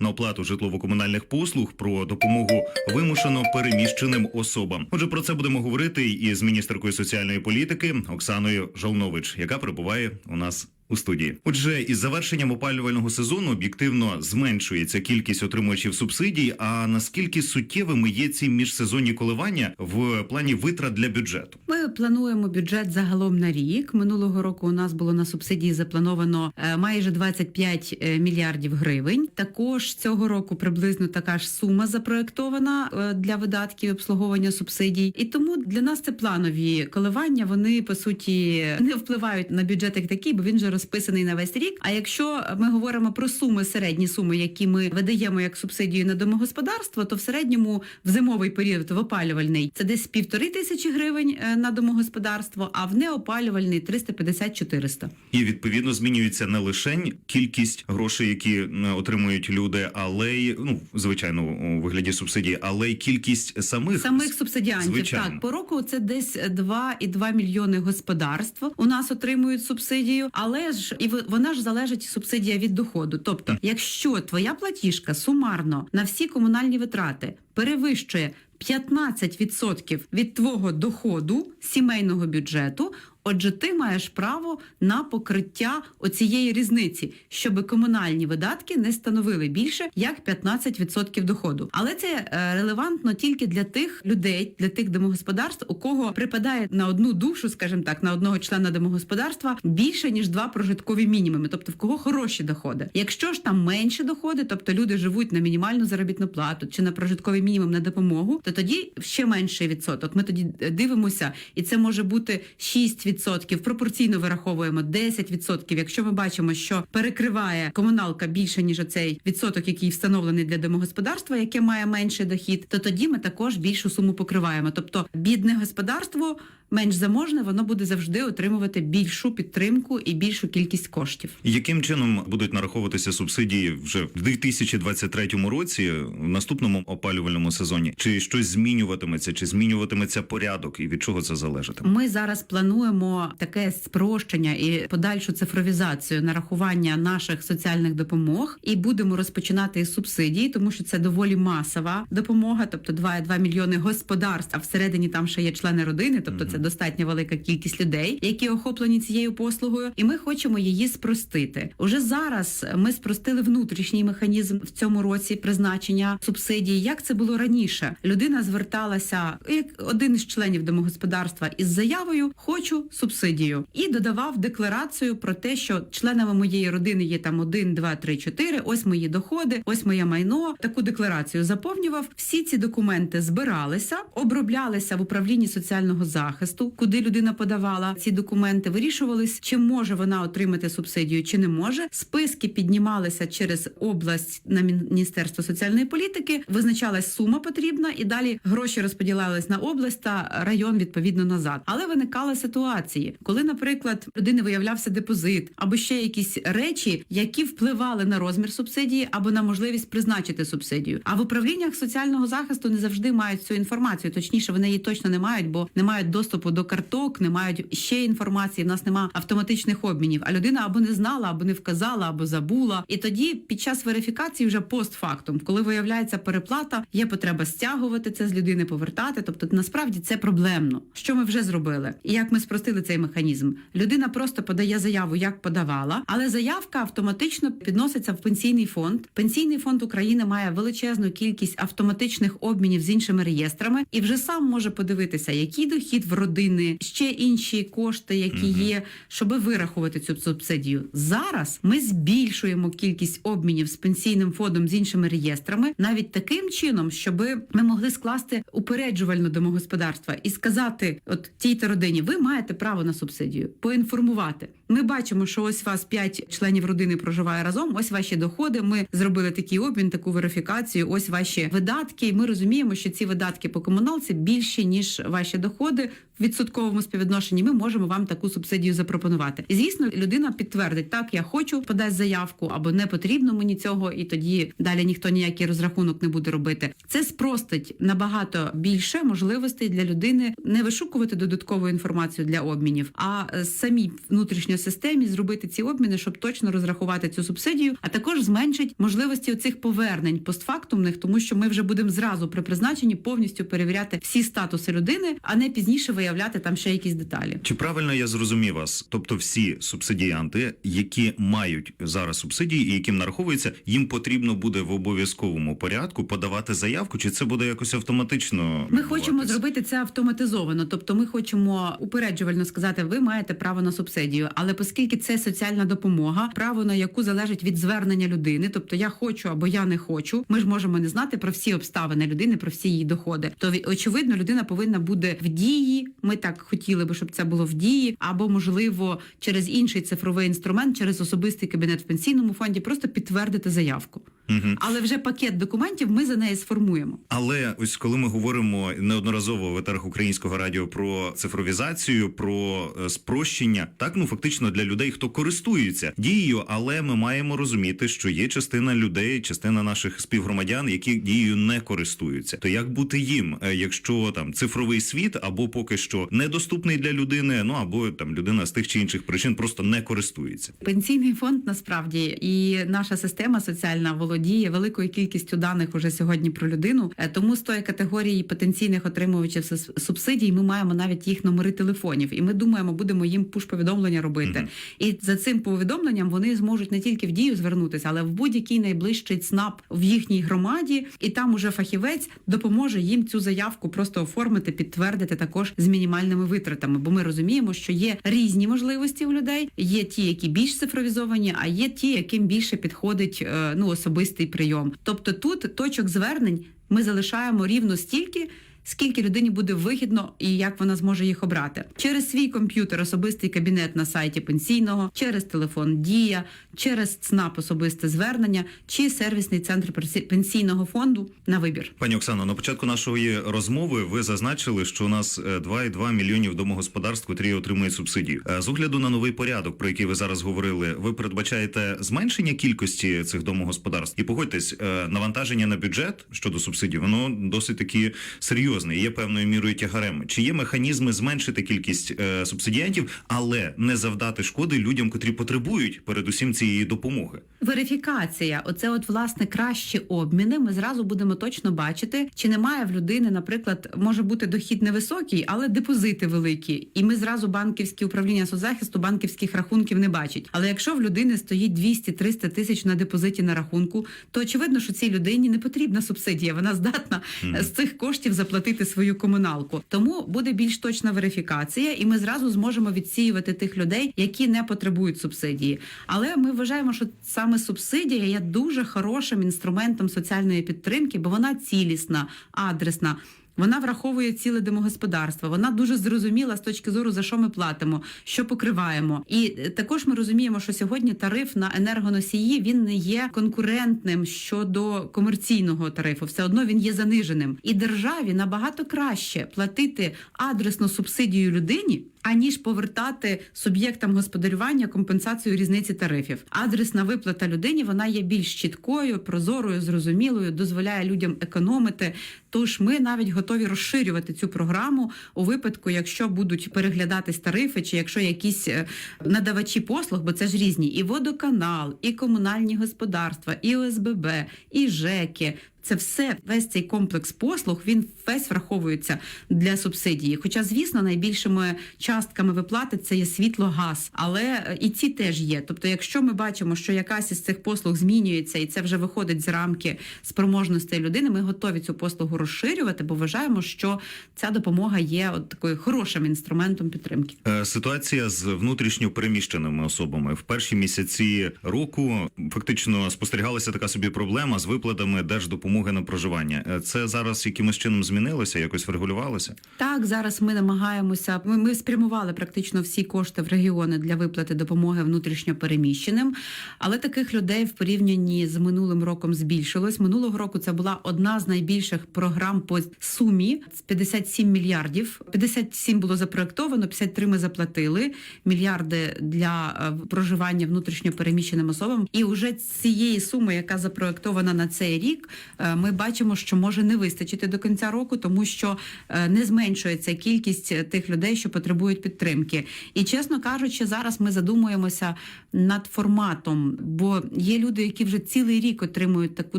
на оплату житлово-комунальних послуг про допомогу вимушено переміщеним особам. Отже, про це будемо говорити із міністеркою соціальної політики Оксаною Жолнович, яка перебуває у нас. У студії, отже, із завершенням опалювального сезону об'єктивно зменшується кількість отримувачів субсидій. А наскільки суттєвими є ці міжсезонні коливання в плані витрат для бюджету? Ми плануємо бюджет загалом на рік. Минулого року у нас було на субсидії заплановано е, майже 25 е, мільярдів гривень. Також цього року приблизно така ж сума запроектована е, для видатків обслуговування субсидій. І тому для нас це планові коливання. Вони по суті не впливають на бюджет як такий, бо він же розписаний на весь рік. А якщо ми говоримо про суми, середні суми, які ми видаємо як субсидію на домогосподарство, то в середньому в зимовий період в опалювальний це десь півтори тисячі гривень е, на домогосподарство, а в неопалювальний 350-400. І відповідно змінюється не лише кількість грошей, які отримують люди, але й ну звичайно у вигляді субсидії, але й кількість самих Самих субсидіантів Звичайно. так по року це десь 2,2 мільйони господарств у нас отримують субсидію, але ж і вона ж залежить субсидія від доходу. Тобто, якщо твоя платіжка сумарно на всі комунальні витрати перевищує 15% від твого доходу сімейного бюджету. Отже, ти маєш право на покриття оцієї різниці, щоб комунальні видатки не становили більше як 15% доходу. Але це е, релевантно тільки для тих людей, для тих домогосподарств, у кого припадає на одну душу, скажімо так, на одного члена домогосподарства більше ніж два прожиткові мінімуми, тобто в кого хороші доходи. Якщо ж там менші доходи, тобто люди живуть на мінімальну заробітну плату чи на прожитковий мінімум на допомогу, то тоді ще менший відсоток. Ми тоді е, дивимося, і це може бути 6%, пропорційно вираховуємо 10%. Якщо ми бачимо, що перекриває комуналка більше ніж оцей відсоток, який встановлений для домогосподарства, яке має менший дохід, то тоді ми також більшу суму покриваємо. Тобто бідне господарство. Менш заможне, воно буде завжди отримувати більшу підтримку і більшу кількість коштів. Яким чином будуть нараховуватися субсидії вже в 2023 році, в наступному опалювальному сезоні? Чи щось змінюватиметься, чи змінюватиметься порядок, і від чого це залежатиме? Ми зараз плануємо таке спрощення і подальшу цифровізацію нарахування наших соціальних допомог, і будемо розпочинати із субсидій, тому що це доволі масова допомога, тобто 2,2 мільйони господарств. А всередині там ще є члени родини, тобто це достатньо велика кількість людей, які охоплені цією послугою, і ми хочемо її спростити. Уже зараз ми спростили внутрішній механізм в цьому році призначення субсидій. Як це було раніше? Людина зверталася як один із членів домогосподарства із заявою Хочу субсидію і додавав декларацію про те, що членами моєї родини є там 1, 2, 3, 4, Ось мої доходи, ось моє майно. Таку декларацію заповнював. Всі ці документи збиралися, оброблялися в управлінні соціального захисту, куди людина подавала ці документи. Вирішувались, чи може вона отримати субсидію, чи не може. Списки піднімалися через область на міністерство соціальної політики. Визначалась сума потрібна, і далі гроші розподілялись на область та район відповідно назад. Але виникали ситуації, коли, наприклад, людини виявлявся депозит або ще якісь речі, які впливали на розмір субсидії або на можливість призначити субсидію. А в управліннях соціального захисту не завжди мають цю інформацію. Точніше, вони її точно не мають, бо не мають доступу до карток, не мають ще інформації. В нас немає автоматичних обмінів. А людина або не знала, або не вказала, або забула. І тоді під час верифікації, вже постфактум, коли виявляється переплата, є потреба стягувати це з людини, повертати. Тобто, насправді це проблемно. Що ми вже зробили, і як ми спростили цей механізм? Людина просто подає заяву, як подавала, але заявка автоматично підноситься в пенсійний фонд. Пенсійний фонд України має величезну кількість автоматичних обмінів з іншими реєстрами, і вже сам може подивитися, який дохід в родини, ще інші кошти, які є, щоб вирахувати цю субсидію. Зараз ми збільшуємо кількість обмінів з пенсійним фондом з іншими реєстрами, навіть таким чином, щоб ми могли скласти упереджувальну домогосподарства і сказати, от тій та родині, ви маєте право на субсидію, поінформувати. Ми бачимо, що ось вас п'ять членів родини проживає разом. Ось ваші доходи. Ми зробили такий обмін, таку верифікацію. Ось ваші видатки. І ми розуміємо, що ці видатки по комуналці більші ніж ваші доходи відсотковому співвідношенні. Ми можемо вам таку субсидію запропонувати. І звісно, людина підтвердить, так я хочу подасть заявку або не потрібно мені цього, і тоді далі ніхто ніякий розрахунок не буде робити. Це спростить набагато більше можливостей для людини не вишукувати додаткову інформацію для обмінів, а самій внутрішньо системі зробити ці обміни, щоб точно розрахувати цю субсидію, а також зменшить можливості оцих повернень постфактумних, тому що ми вже будемо зразу при призначенні повністю перевіряти всі статуси людини, а не пізніше виявляти там ще якісь деталі. Чи правильно я зрозумів вас? Тобто, всі субсидіанти, які мають зараз субсидії і яким нараховується, їм потрібно буде в обов'язковому порядку подавати заявку, чи це буде якось автоматично? Ми хочемо зробити це автоматизовано, тобто ми хочемо упереджувально сказати, ви маєте право на субсидію. Але оскільки це соціальна допомога, право на яку залежить від звернення людини, тобто я хочу або я не хочу, ми ж можемо не знати про всі обставини людини, про всі її доходи. То очевидно, людина повинна буде в дії. Ми так хотіли би, щоб це було в дії, або можливо через інший цифровий інструмент, через особистий кабінет в пенсійному фонді, просто підтвердити заявку. Мгм. Але вже пакет документів ми за неї сформуємо. Але ось коли ми говоримо неодноразово в етерах українського радіо про цифровізацію, про е, спрощення, так ну фактично для людей, хто користується дією, але ми маємо розуміти, що є частина людей, частина наших співгромадян, які дією не користуються. То як бути їм, е, якщо там цифровий світ або поки що недоступний для людини, ну або там людина з тих чи інших причин просто не користується. Пенсійний фонд насправді і наша система соціальна володіє великою кількістю даних уже сьогодні про людину. Е, Тому з тої категорії потенційних отримувачів субсидій ми маємо навіть їх номери телефонів, і ми думаємо, будемо їм пуш-повідомлення робити. Мгм. І за цим повідомленням вони зможуть не тільки в дію звернутися, але в будь-який найближчий ЦНАП в їхній громаді, і там уже фахівець допоможе їм цю заявку просто оформити, підтвердити також з мінімальними витратами. Бо ми розуміємо, що є різні можливості у людей. Є ті, які більш цифровізовані, а є ті, яким більше підходить е, ну особистий прийом. Тобто тут точок звернень ми залишаємо рівно стільки. Скільки людині буде вигідно і як вона зможе їх обрати через свій комп'ютер, особистий кабінет на сайті пенсійного, через телефон Дія, через ЦНАП особисте звернення чи сервісний центр пенсійного фонду на вибір. Пані Оксано, на початку нашої розмови ви зазначили, що у нас е, 2,2 мільйонів домогосподарств, котрі отримують субсидію. Е, З огляду на новий порядок, про який ви зараз говорили, ви передбачаєте зменшення кількості цих домогосподарств? І погодьтесь, е, навантаження на бюджет щодо субсидій, воно досить таки серйозне, і є певною мірою тягарем. Чи є механізми зменшити кількість е, субсидіантів, але не завдати шкоди людям, котрі потребують передусім цієї допомоги? Верифікація, оце от власне кращі обміни. Ми зразу будемо точно бачити, чи немає в людини, наприклад, може бути дохід невисокий, але депозити великі. І ми зразу банківські управління соцзахисту банківських рахунків не бачать. Але якщо в людини стоїть 200-300 тисяч на депозиті на рахунку, то очевидно, що цій людині не потрібна субсидія. Вона здатна Мгм. з цих коштів заплатити свою комуналку. Тому буде більш точна верифікація, і ми зразу зможемо відсіювати тих людей, які не потребують субсидії. Але ми вважаємо, що саме субсидія є дуже хорошим інструментом соціальної підтримки, бо вона цілісна, адресна. Вона враховує ціле домогосподарство. Вона дуже зрозуміла з точки зору за що ми платимо, що покриваємо. І е, також ми розуміємо, що сьогодні тариф на енергоносії він не є конкурентним щодо комерційного тарифу. Все одно він є заниженим. І державі набагато краще платити адресну субсидію людині. Аніж повертати суб'єктам господарювання компенсацію різниці тарифів. Адресна виплата людині вона є більш чіткою, прозорою, зрозумілою, дозволяє людям економити. Тож ми навіть готові розширювати цю програму у випадку, якщо будуть переглядатись тарифи, чи якщо якісь е, надавачі послуг, бо це ж різні, і водоканал, і комунальні господарства, і ОСББ, і ЖЕКи. Це все весь цей комплекс послуг він весь враховується для субсидії. Хоча, звісно, найбільшими частками виплати це є світло, газ, але е, і ці теж є. Тобто, якщо ми бачимо, що якась із цих послуг змінюється, і це вже виходить з рамки спроможностей людини, ми готові цю послугу розширювати, бо вважаємо, що ця допомога є от такою хорошим інструментом підтримки. Е, Ситуація з внутрішньо переміщеними особами в перші місяці року фактично спостерігалася така собі проблема з виплатами держдопомоги на проживання. Е, Це зараз якимось чином змінилося, якось врегулювалося. Так, зараз ми намагаємося. Ми, ми спрямували практично всі кошти в регіони для виплати допомоги внутрішньо переміщеним. Але таких людей в порівнянні з минулим роком збільшилось. Минулого року це була одна з найбільших програм по сумі з 57 мільярдів. 57 було запроектовано, 53 ми заплатили. Мільярди для е, проживання внутрішньо переміщеним особам. І вже цієї суми, яка запроектована на цей рік, е, ми бачимо, що може не вистачити до кінця року, тому що е, не зменшується кількість е, тих людей, що потребують підтримки. І чесно кажучи, зараз ми задумуємося над форматом, бо є люди, які вже цілий рік отримують таку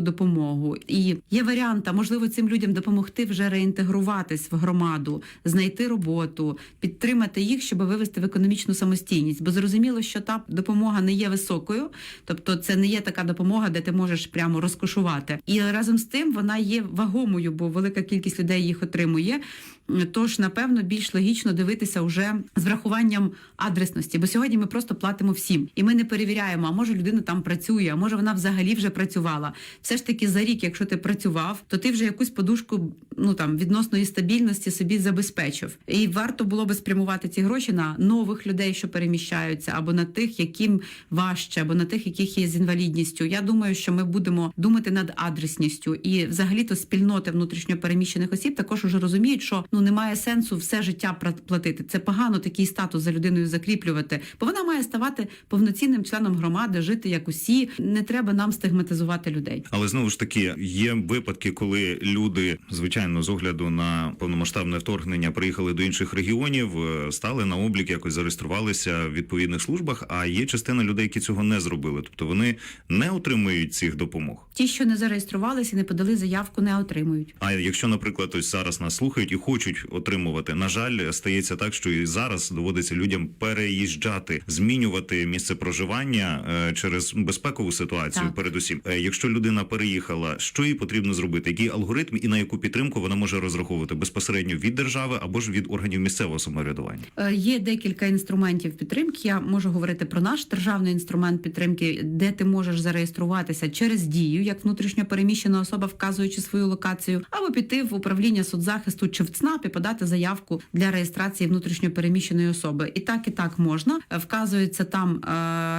допомогу. І є варіант, можливо, цим людям допомогти вже реінтегруватись в громаду, знайти роботу, підтримати їх, щоб вивести в економічну самостійність. Бо зрозуміло, що та допомога не є високою, тобто це не є така допомога, де ти можеш прямо розкошувати. І разом з тим вона є вагомою, бо велика кількість людей їх отримує. Тож, напевно, більш логічно дивитися вже з врахуванням адресності, бо сьогодні ми просто платимо всім, і ми не перевіряємо, а може людина там працює, а може вона взагалі вже працювала. Все ж таки за рік, якщо ти працював, то ти вже якусь подушку ну там відносної стабільності собі забезпечив. І варто було би спрямувати ці гроші на нових людей, що переміщаються, або на тих, яким важче, або на тих, яких є з інвалідністю. Я думаю, що ми будемо думати над адресністю, і взагалі то спільноти внутрішньо переміщених осіб також уже розуміють, що ну немає сенсу все життя платити. Це погано такий статус за людиною закріплювати, бо вона має ставати повноцінним членом громади, жити як усі. Не треба нам стигматизувати людей. Але знову ж таки є випадки, коли люди, звичайно, з огляду на повномасштабне вторгнення, приїхали до інших регіонів, е, стали на облік, якось зареєструвалися в відповідних службах. А є частина людей, які цього не зробили, тобто вони не отримують цих допомог. Ті, що не зареєструвалися, не подали заявку, не отримують. А якщо, наприклад, ось зараз нас слухають і хочуть отримувати, на жаль, стається так, що і зараз доводиться людям переїжджати, змінювати місце проживання е, через безпекову ситуацію. Так. Передусім, Е, якщо людина переїхала, що їй потрібно зробити? Який алгоритм і на яку підтримку вона може розраховувати безпосередньо від держави або ж від органів місцевого самоврядування? Е, Є декілька інструментів підтримки. Я можу говорити про наш державний інструмент підтримки, де ти можеш зареєструватися через дію, як внутрішньо переміщена особа, вказуючи свою локацію, або піти в управління соцзахисту чи в ЦНАП і подати заявку для реєстрації внутрішньо переміщеної особи. І так, і так можна. Е, Вказується там е,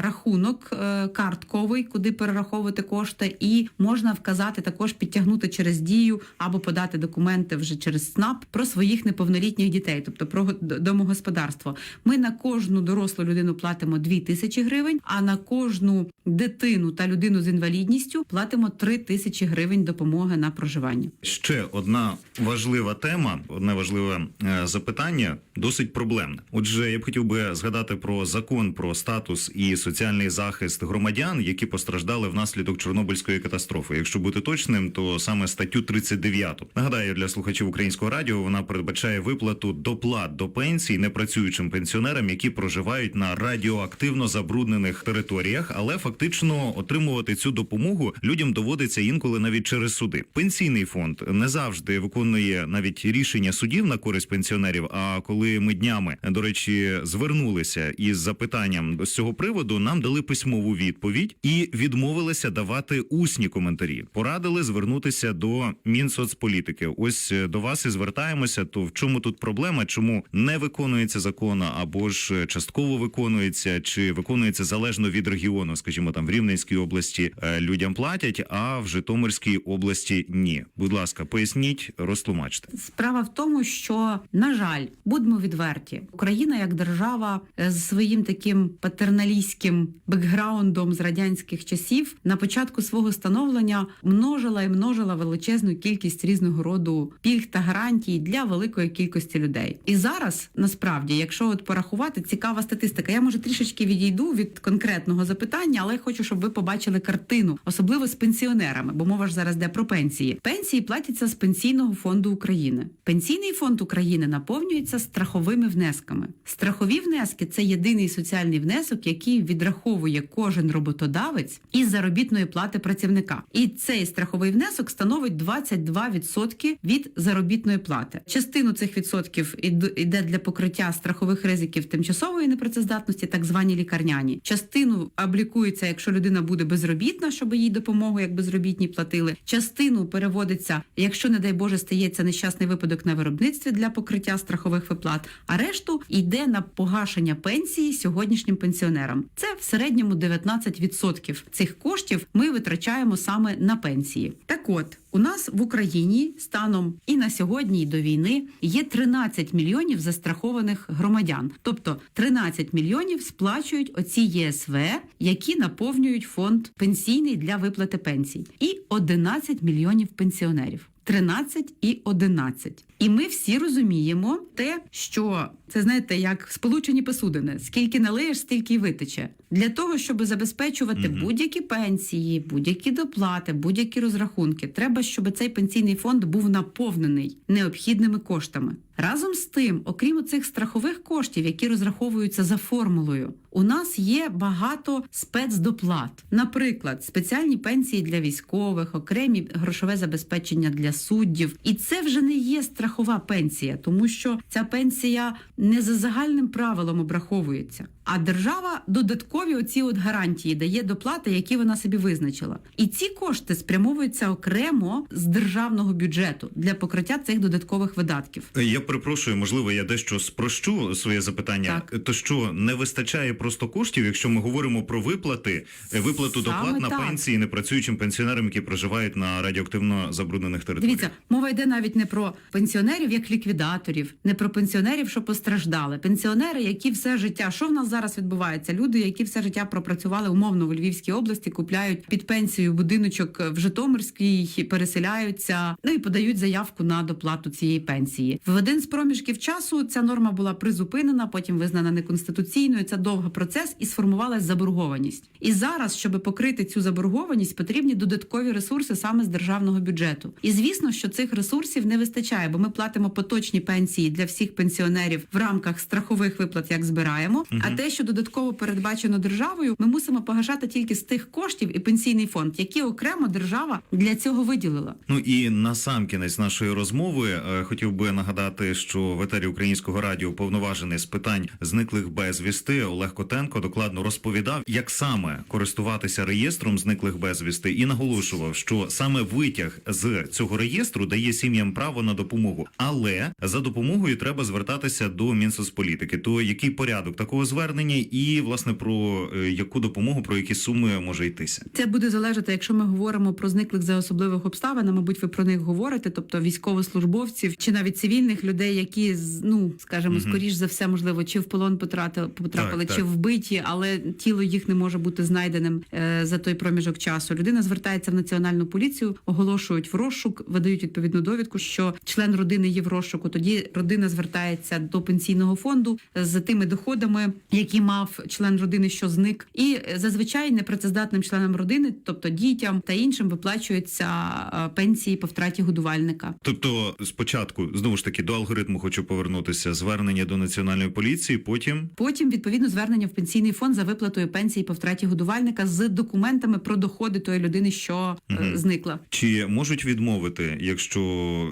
рахунок е, картковий, куди перераховувати кошти, і можна вказати також підтягнути через дію або подати документи вже через СНАП про своїх неповнолітніх дітей, тобто про домогосподарство. Ми на кожну дорослу людину платимо 2 тисячі гривень, а на кожну дитину та людину з інвалідністю платимо 3 тисячі гривень допомоги на проживання. Ще одна важлива тема, одне важливе е, запитання, досить проблемне. Отже, я б хотів би згадати про закон про статус і соціальний захист громадян, які постраждали внаслідок Чорнобильської катастрофи. Якщо бути точним, то саме статтю 39. Нагадаю для слухачів українського радіо, вона передбачає виплату доплат до пенсій непрацюючим пенсіонерам, які проживають на радіоактивно забруднених територіях, але фактично отримувати цю допомогу людям доводиться інколи навіть через суди. Пенсійний фонд не завжди виконує навіть рішення судів на користь пенсіонерів. А коли ми днями до речі звернулися із запитанням з цього приводу, нам дали письмову відповідь і відмовилися давати усні коментарі. Порадили звернутися до Мінсоцполітики. Ось е, до вас і звертаємося. То в чому тут проблема? Чому не виконується закон, або ж е, частково виконується, чи виконується залежно від регіону? Скажімо, там в Рівненській області е, людям платять, а в Житомирській області ні. Будь ласка, поясніть, розтлумачте. Справа в тому, що на жаль, будьмо відверті, Україна як держава е, з своїм таким патерналістським бекграундом з радянських часів на початку свого становлення множила і множила величезну кількість різного роду пільг та гарантій для великої кількості людей. І зараз насправді, якщо от порахувати, цікава статистика. Я може трішечки відійду від конкретного запитання, але я хочу, щоб ви побачили картину, особливо з пенсіонерами, бо мова ж зараз йде про пенсії. Пенсії платяться з пенсійного фонду України. Пенсійний фонд України наповнюється страховими внесками. Страхові внески це єдиний соціальний внесок, який відраховує кожен роботодавець із заробітної плати працівника. І цей страховий внесок становить 22% від заробітної плати. Частину цих відсотків іде для покриття страхових ризиків тимчасової непрацездатності, так звані лікарняні. Частину облікується, якщо людина буде безробітна, щоб їй допомогу як безробітні платили. Частину переводиться, якщо не дай Боже стається нещасний випадок на виробництві для покриття страхових виплат. А решту йде на погашення пенсії сьогоднішнім пенсіонерам. Це в середньому 19% цих коштів ми витрачаємо саме на пенсії. Так от, у нас в Україні станом і на сьогодні, і до війни є 13 мільйонів застрахованих громадян. Тобто 13 мільйонів сплачують оці ЄСВ, які наповнюють фонд пенсійний для виплати пенсій, і 11 мільйонів пенсіонерів. 13 і 11. І ми всі розуміємо те, що це знаєте, як сполучені посудини. Скільки налиєш, стільки й витече. Для того, щоб забезпечувати Мгм. будь-які пенсії, будь-які доплати, будь-які розрахунки, треба, щоб цей пенсійний фонд був наповнений необхідними коштами. Разом з тим, окрім цих страхових коштів, які розраховуються за формулою, у нас є багато спецдоплат. Наприклад, спеціальні пенсії для військових, окремі грошове забезпечення для суддів. І це вже не є страхова пенсія, тому що ця пенсія не за загальним правилом обраховується. А держава додаткові оці от гарантії дає доплати, які вона собі визначила. І ці кошти спрямовуються окремо з державного бюджету для покриття цих додаткових видатків. Я перепрошую, можливо, я дещо спрощу своє запитання. Так. То що не вистачає просто коштів, якщо ми говоримо про виплати, е, виплату Саме доплат на так. пенсії непрацюючим пенсіонерам, які проживають на радіоактивно забруднених територіях. Дивіться, мова йде навіть не про пенсіонерів як ліквідаторів, не про пенсіонерів, що постраждали. Пенсіонери, які все життя, що в нас зараз відбувається? Люди, які все життя пропрацювали умовно у Львівській області, купляють під пенсію будиночок в Житомирській, переселяються, ну і подають заявку на доплату цієї пенсії. В один з проміжків часу ця норма була призупинена, потім визнана неконституційною. Це довгий процес і сформувалась заборгованість. І зараз, щоб покрити цю заборгованість, потрібні додаткові ресурси саме з державного бюджету. І звісно, що цих ресурсів не вистачає, бо ми платимо поточні пенсії для всіх пенсіонерів в рамках страхових виплат, як збираємо. А те, що додатково передбачено державою, ми мусимо погашати тільки з тих коштів і пенсійний фонд, які окремо держава для цього виділила. Ну і на сам кінець нашої розмови е, хотів би нагадати, що в етері українського радіо повноважений з питань зниклих безвісти Олег Котенко докладно розповідав, як саме користуватися реєстром зниклих безвісти, і наголошував, що саме витяг з цього реєстру дає сім'ям право на допомогу, але за допомогою треба звертатися до Мінсоцполітики. То який порядок такого звернення, і власне про е, яку допомогу, про які суми може йтися? Це буде залежати, якщо ми говоримо про зниклих за особливих обставин. Мабуть, ви про них говорите, тобто військовослужбовців чи навіть цивільних людей, які ну скажімо, скоріш за все, можливо, чи в полон потрапили, потрапили, Так, чи так. вбиті, але тіло їх не може бути знайденим е, за той проміжок часу. Людина звертається в національну поліцію, оголошують в розшук, видають відповідну довідку, що член родини є в розшуку. Тоді родина звертається до пенсійного фонду з тими доходами, які мав член родини, що зник, і е, зазвичай непрацездатним членам родини, тобто дітям та іншим, виплачуються е, пенсії по втраті годувальника. Тобто, спочатку знову ж таки до алгоритму хочу повернутися. Звернення до національної поліції, потім Потім відповідно звернення в пенсійний фонд за виплатою пенсії по втраті годувальника з документами про доходи тої людини, що Мгм. зникла. чи можуть відмовити, якщо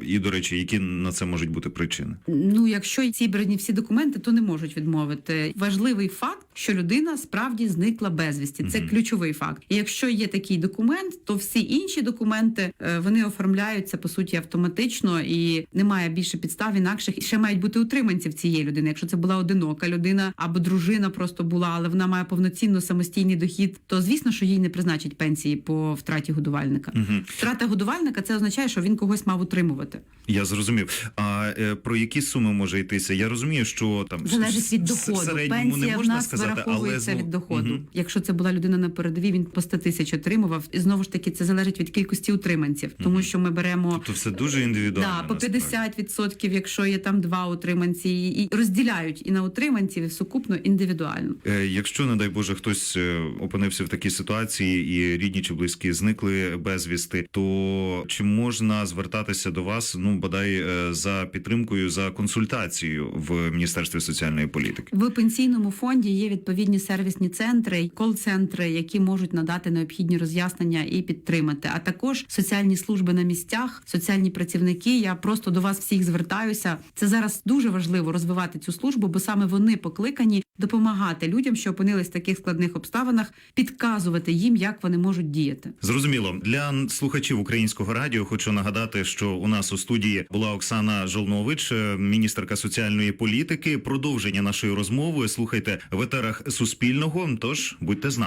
і до речі, які на це можуть бути причини? Ну, якщо зібрані всі документи, то не можуть відмовити. Важливий факт, що людина справді зникла безвісті. Це Мгм. ключовий факт. І якщо є такий документ, то всі інші документи е, вони оформляються по суті автоматично і немає більше підстав інакших. І ще мають бути утриманців цієї людини. Якщо це була одинока людина або дружина просто була, але вона має повноцінно самостійний дохід, то звісно, що їй не призначать пенсії по втраті годувальника. Угу. Втрата годувальника це означає, що він когось мав утримувати. Я зрозумів. А е, про які суми може йтися? Я розумію, що там Залежить від доходу. середньому Пенсія не в можна нас сказати, але вираховується від доходу. Мгм. Якщо це була людина на передовій, він по 100 тисяч отримував. І знову ж таки, це залежить від кількості утриманців, тому що ми беремо. Тобто все дуже індивідуально. Да, по насправді. 50%, якщо є там два утриманці, і і розділяють і на утриманців, і сукупно індивідуально. Е, Якщо, не дай Боже, хтось е, опинився в такій ситуації, і рідні чи близькі зникли безвісти, то чи можна звертатися до вас, ну бодай е, за підтримкою, за консультацією в Міністерстві соціальної політики? В пенсійному фонді є відповідні сервісні центри, кол-центри, які можуть надати необхідні роз'яснення і підтримати. А також соціальні служби на місцях, соціальні працівники. Я просто до вас всіх звертаюся. Це зараз дуже важливо розвивати цю службу, бо саме вони покликані допомагати людям, що опинились в таких складних обставинах, підказувати їм, як вони можуть діяти. Зрозуміло для слухачів українського радіо. Хочу нагадати, що у нас у студії була Оксана Жолнович, е, міністерка соціальної політики. Продовження нашої розмови слухайте в етерах Суспільного. Тож будьте з нами.